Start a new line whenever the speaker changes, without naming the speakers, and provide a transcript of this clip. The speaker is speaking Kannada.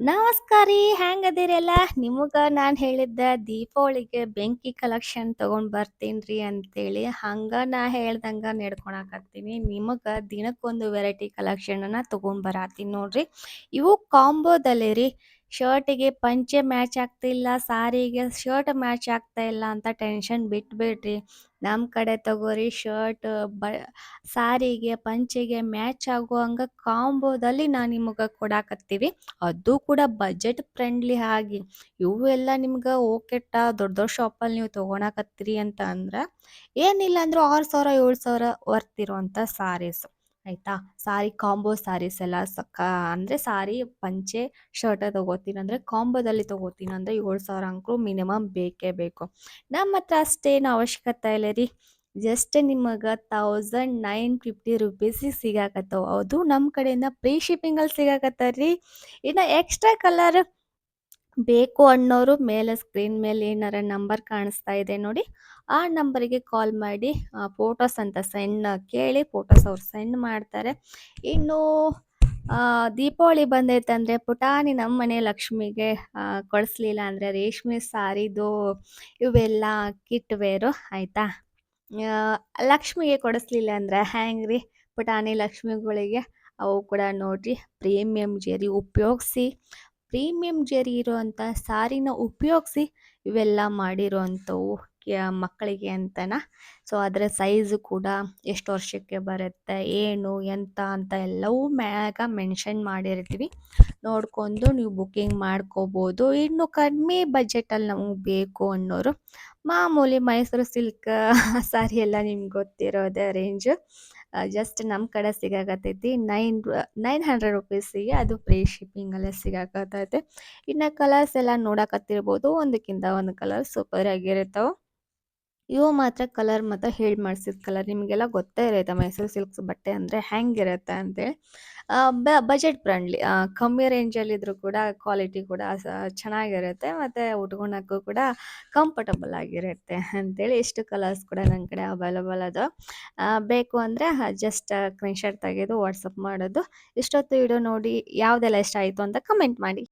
ನಮಸ್ಕಾರ ರೀ ನಿಮಗ ನಾನು ಹೇಳಿದ್ದ ದೀಪಾವಳಿಗೆ ಬೆಂಕಿ ಕಲೆಕ್ಷನ್ ತಗೊಂಡ್ ಬರ್ತೀನ್ರಿ ರೀ ಅಂತೇಳಿ ಹಂಗ ನಾ ಹೇಳ್ದಂಗ ನಡ್ಕೊಳಕತ್ತೀನಿ. ನಿಮಗ ದಿನಕ್ಕೊಂದು ವೆರೈಟಿ ಕಲೆಕ್ಷನ್ ಅನ್ನ ತಗೊಂಡ್ ಬರತ್ತೀನಿ ನೋಡ್ರಿ. ಇವು ಕಾಂಬೋದಲ್ಲಿ ರೀ ಶರ್ಟಿಗೆ ಪಂಚೆ ಮ್ಯಾಚ್ ಆಗ್ತಿಲ್ಲ, ಸಾರಿಗೆ ಶರ್ಟ್ ಮ್ಯಾಚ್ ಆಗ್ತಾ ಇಲ್ಲ ಅಂತ ಟೆನ್ಷನ್ ಬಿಟ್ಬಿಡ್ರಿ. ನಮ್ಮ ಕಡೆ ತಗೋರಿ, ಶರ್ಟ್ ಬ, ಸಾರಿಗೆ ಪಂಚೆಗೆ ಮ್ಯಾಚ್ ಆಗುವಂಗೆ ಕಾಂಬೋದಲ್ಲಿ ನಾನು ನಿಮಗೆ ಕೊಡಾಕತ್ತೀವಿ. ಅದು ಕೂಡ ಬಜೆಟ್ ಫ್ರೆಂಡ್ಲಿ ಆಗಿ. ಇವು ಎಲ್ಲ ನಿಮ್ಗೆ ಓಕೆಟ್ಟ ದೊಡ್ಡ ದೊಡ್ಡ ಶಾಪಲ್ಲಿ ನೀವು ತೊಗೊಳಕತ್ತೀರಿ ಅಂತ ಅಂದ್ರೆ ಏನಿಲ್ಲ ಅಂದರೂ ಆರು ಸಾವಿರ, ಏಳು ಸಾವಿರ ವರ್ತ್ ಸಾರೀಸು ಸಾರೀಸ್ ಆಯ್ತಾ? ಸಾರಿ ಕಾಂಬೋ ಸಾರೀಸ್ ಎಲ್ಲ ಸಕ್ಕ, ಅಂದರೆ ಸಾರಿ ಪಂಚೆ ಶರ್ಟ್ ತಗೋತೀನಿ, ಅಂದರೆ ಕಾಂಬೋದಲ್ಲಿ ತಗೋತೀನಿ, ಅಂದರೆ ಏಳು ಸಾವಿರ ಅಂಕರು ಮಿನಿಮಮ್ ಬೇಕೇ ಬೇಕು. ನಮ್ಮ ಹತ್ರ ಅಷ್ಟೇನು ಅವಶ್ಯಕತೆ ಇಲ್ಲ ರೀ. ಜಸ್ಟ್ ನಿಮಗೆ ತೌಸಂಡ್ ನೈನ್ ಫಿಫ್ಟಿ ರುಪೀಸಿಗೆ ಸಿಗಾಕತ್ತವ. ಅದು ನಮ್ಮ ಕಡೆಯಿಂದ ಪ್ರೀ ಶಿಪ್ಪಿಂಗಲ್ಲಿ ಸಿಗಾಕತ್ತ ರೀ ಇನ್ನು ಎಕ್ಸ್ಟ್ರಾ ಕಲರ್ ಬೇಕು ಅನ್ನೋರು ಮೇಲೆ ಸ್ಕ್ರೀನ್ ಮೇಲೆ ಏನಾರ ನಂಬರ್ ಕಾಣಿಸ್ತಾ ಇದೆ ನೋಡಿ. ಆ ನಂಬರಿಗೆ ಕಾಲ್ ಮಾಡಿ ಫೋಟೋಸ್ ಅಂತ ಸೆಂಡ್ ಕೇಳಿ ಫೋಟೋಸ್ ಅವ್ರು ಸೆಂಡ್ ಮಾಡ್ತಾರೆ. ಇನ್ನು ದೀಪಾವಳಿ ಬಂದೈತೆ ಅಂದರೆ ಪುಟಾಣಿ ನಮ್ಮ ಮನೆ ಲಕ್ಷ್ಮಿಗೆ ಕಳಿಸ್ಲಿಲ್ಲ ಅಂದರೆ ರೇಷ್ಮೆ ಸಾರಿದು ಇವೆಲ್ಲ ಕಿಟ್ ವೇರು ಆಯಿತಾ? ಲಕ್ಷ್ಮಿಗೆ ಕೊಡಿಸ್ಲಿಲ್ಲ ಅಂದ್ರೆ ಹ್ಯಾಂಗ್ರಿ ಪುಟಾಣಿ ಲಕ್ಷ್ಮಿಗಳಿಗೆ? ಅವು ಕೂಡ ನೋಡಿರಿ ಪ್ರೀಮಿಯಂ ಜೇರಿ ಉಪಯೋಗಿಸಿ. ಪ್ರೀಮಿಯಂ ಜರಿ ಇರುವಂಥ ಸಾರಿನ ಉಪಯೋಗಿಸಿ ಇವೆಲ್ಲ ಮಾಡಿರುವಂಥವು ಮಕ್ಕಳಿಗೆ ಅಂತನ. ಸೊ ಅದರ ಸೈಜು ಕೂಡ ಎಷ್ಟು ವರ್ಷಕ್ಕೆ ಬರುತ್ತೆ, ಏನು, ಎಂತ ಅಂತ ಎಲ್ಲವೂ ಮ್ಯಾಗ ಮೆನ್ಷನ್ ಮಾಡಿರ್ತೀವಿ. ನೋಡ್ಕೊಂಡು ನೀವು ಬುಕ್ಕಿಂಗ್ ಮಾಡ್ಕೋಬೋದು. ಇನ್ನು ಕಡಿಮೆ ಬಜೆಟಲ್ಲಿ ನಮಗೆ ಬೇಕು ಅನ್ನೋರು, ಮಾಮೂಲಿ ಮೈಸೂರು ಸಿಲ್ಕ್ ಸಾರಿ ಎಲ್ಲ ನಿಮ್ಗೆ ಗೊತ್ತಿರೋದೇ ರೇಂಜ್ ಜಸ್ಟ್ ನಮ್ಮ ಕಡೆ ಸಿಗಾಕತ್ತೈತಿ. ನೈನ್ ನೈನ್ ಹಂಡ್ರೆಡ್ ರುಪೀಸಿಗೆ ಅದು ಫ್ರೀ ಶಿಪ್ಪಿಂಗಲ್ಲೇ ಸಿಗಾಕತ್ತೈತೆ. ಇನ್ನು ಕಲರ್ಸ್ ಎಲ್ಲ ನೋಡಕತ್ತಿರ್ಬೋದು. ಒಂದಕ್ಕಿಂತ ಒಂದು ಕಲರ್ ಸೂಪರ್ ಆಗಿರ್ತಾವೆ ಇವು ಮಾತ್ರ ಕಲರ್ ಮಾತ್ರ ಹೇಳಿ ಮಾಡಿಸಿದ ಕಲರ್ ನಿಮಗೆಲ್ಲ ಗೊತ್ತೇ ಇರುತ್ತೆ ಮೈಸೂರು ಸಿಲ್ಕ್ಸ್ ಬಟ್ಟೆ ಅಂದರೆ ಹೆಂಗಿರುತ್ತೆ ಅಂತೇಳಿ ಬಜೆಟ್ ಫ್ರೆಂಡ್ಲಿ ಕಮ್ಮಿ ರೇಂಜಲ್ಲಿದ್ದರೂ ಕೂಡ ಕ್ವಾಲಿಟಿ ಕೂಡ ಚೆನ್ನಾಗಿರುತ್ತೆ ಮತ್ತು ಉಟ್ಕೊಳಕ್ಕೂ ಕೂಡ ಕಂಫರ್ಟಬಲ್ ಆಗಿರುತ್ತೆ ಅಂತೇಳಿ ಇಷ್ಟು ಕಲರ್ಸ್ ಕೂಡ ನನ್ನ ಕಡೆ ಅವೈಲಬಲ್ ಅದು ಬೇಕು ಅಂದರೆ ಜಸ್ಟ್ ಸ್ಕ್ರೀನ್ಶಾಟ್ ತೆಗೆದು ವಾಟ್ಸಪ್ ಮಾಡೋದು. ಇಷ್ಟೊತ್ತು ವಿಡಿಯೋ ನೋಡಿ ಯಾವುದೆಲ್ಲ ಇಷ್ಟ ಆಯಿತು ಅಂತ ಕಮೆಂಟ್ ಮಾಡಿ.